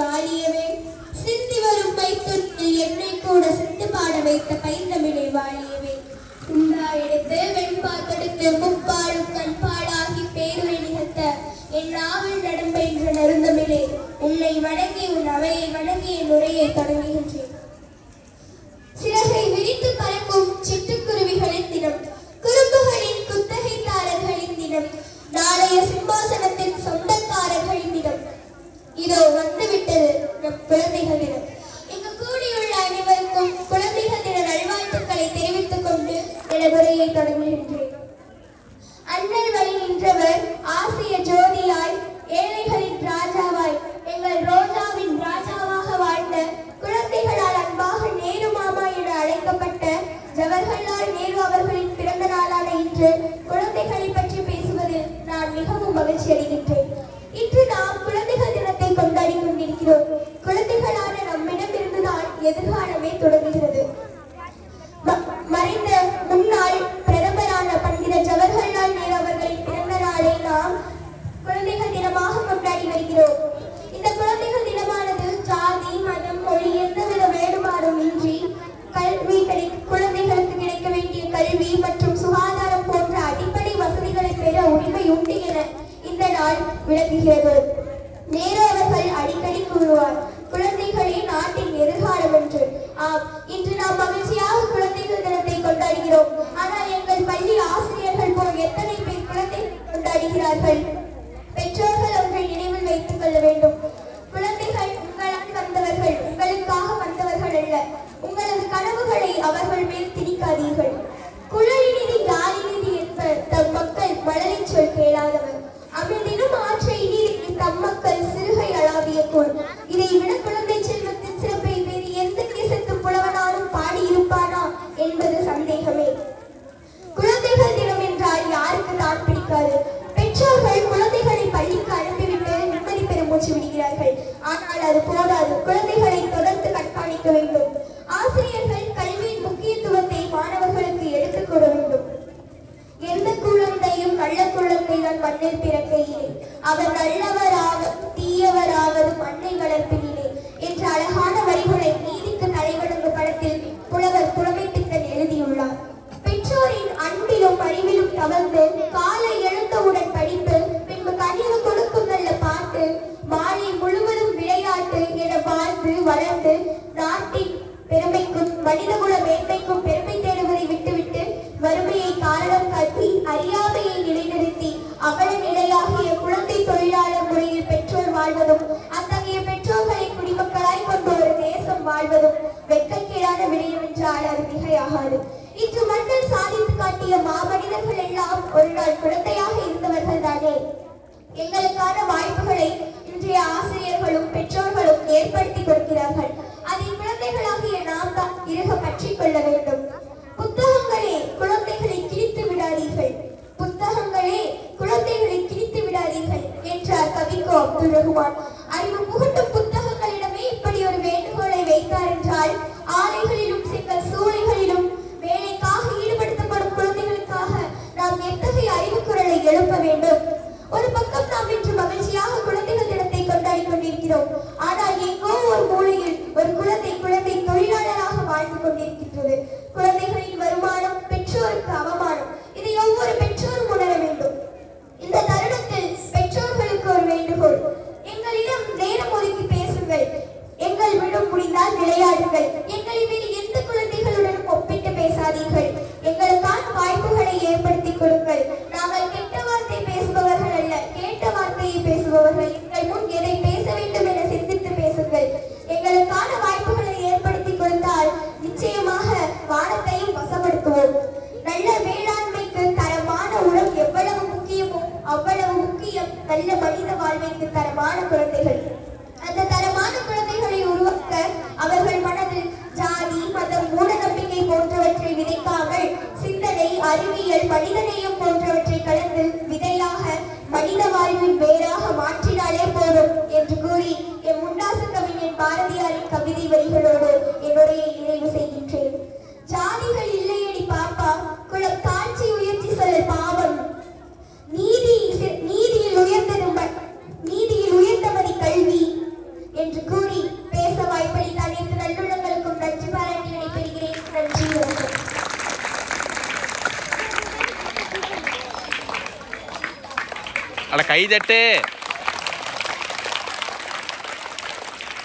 வாலியவே சிந்தி வரும் பைத்தொற்றில் என்னை கூட சிந்து பாட வைத்த பைந்தமிழை வாலியவே சிந்தா எடுத்து வெண்பா தொடுத்து முப்பாடும் கண்பாடாகி பேரு நிகழ்த்த என் நாவல் நடம்பென்ற நருந்தமிழே உன்னை வணங்கி உன் அவையை வணங்கிய நுரையை தொடங்குகின்றேன். உரையை தொடங்குகின்றேன் வழி நின்றவர் ஆசிய ஜோதியாய் ஏழைகளின் ராஜாவாய் எங்கள் ரோஜாவின் ராஜாவாக வாழ்ந்த குழந்தைகளால் அன்பாக நேரு மாமா என அழைக்கப்பட்ட ஜவஹர்லால் நேரு அவர்களின் பிறந்த நாளான இன்று குழந்தைகளை பற்றி பேசுவதில் நான் மிகவும் மகிழ்ச்சி அடைகின்றேன். இன்று நாம் குழந்தைகள் தினத்தை கொண்டாடி கொண்டிருக்கிறோம். குழந்தைகளான நம்மிடம் இருந்துதான் எதிர்காலமே தொடங்குகிறது. நாள் நேரு அவர்கள் அடிக்கடி கூறுவார் குழந்தைகளே நாட்டின் எதிர்காலம் என்று. ஆம் இன்று நாம் மகிழ்ச்சியாக குழந்தைகள் தினத்தை கொண்டாடுகிறோம். ஆனால் எங்கள் பள்ளி ஆசிரியர்கள் போல் எத்தனை பேர் குழந்தைகள் கொண்டாடுகிறார்கள்? பெற்றோர்கள் ஒன்றை நினைவில் வைத்துக் கொள்ள வேண்டும். குழந்தைகள் உங்களால் வந்தவர்கள் உங்களுக்காக வந்தவர்கள் அல்ல. உங்களது கனவுகளை அவர்கள் மேல் திணிக்காதீர்கள். குழலினிதி யாரினிதி என்பர் தம் மக்கள் மழலைச் சொல் கேளாதவர். அமிழ்தினும் ஆற்றை தான் பெற்றோர்கள் குழந்தைகளை பள்ளிக்கு அனுப்பிவிட்டு நிம்மதி பெருமூச்சு விடுகிறார்கள். ஆனால் அது போதாது. குழந்தைகளை தொடர்ந்து கண்காணிக்க வேண்டும். ஆசிரியர்கள் மனிதகுல மேன்மைக்கும் பெருமை தேடுவதை விட்டுவிட்டு வறுமையை காரணம் காட்டி அறியாமையை நிலைநிறுத்தி அவல நிலையாகிய குழந்தை தொழிலாளர் முறையில் பெற்றோர் வாழ்வதும் அத்தகைய பெற்றோர்களை குடிமக்களாய் கொண்டு ஒரு தேசம் வாழ்வதும் வெட்கக்கேடான விடயம் என்றால் அது மிகையாகாது. இன்று மக்கள் சாதித்து காட்டிய மாமனிதர்கள் எல்லாம் ஒரு நாள் குழந்தையாக இருந்தவர்கள் தானே எங்களுக்கான வாய்ப்புகளை இன்றைய ஆசிரியர்களும் பெற்றோர்களும் ஏற்படுத்தி கொடுக்கிறார்கள். அதை குழந்தைகளாகிய நாம் தான் இருக பற்றி கொள்ள வேண்டும். புத்தகங்களே குழந்தைகளை கிழித்து விடாதீர்கள். புத்தகங்களே குழந்தைகளை கிழித்து விடாதீர்கள் என்றார் கவிக்கோ அப்துல் ரஹ்மான். ஒப்பிட்டு எங்களுக்கான வாய்ப்புகளை ஏற்படுத்தி கொடுங்கள். நாங்கள் கெட்ட வார்த்தை பேசுபவர்கள் அல்ல. கேட்ட வார்த்தையை பேசுபவர்கள். எங்கள் முன் எதை பேச வேண்டும் என சிந்தித்து பேசுங்கள். எங்களுக்கான வாய்ப்புகளை ஏற்படுத்தி கொடுத்தால் நிச்சயமாக வானத்தையும் வசப்படுத்துவோம். நல்ல வேளாண்மைக்கு தரமான உரம் எவ்வளவு முக்கியமோ அவ்வளவு முக்கியம். நல்ல மனித வாழ்வைக்கு தரமான குழந்தைகள். நீங்கள் மனிதநேயம் போன்றவற்றை கலந்து விதையாக மனித வாழ்வின் வேறாக மாற்றினாலே போதும் என்று கூறி என் முண்டாசு கவிஞன் பாரதியாரின் கவிதை வரிகளோடு என்னுடைய நிறைவு செய்கின்றேன். ஜாதிகள் இல்லையடி பாப்பா குளம் தாழ்ச்சி உயர்த்தி சொல்ல பாவம் അല്ല കൈ തട്ടേ.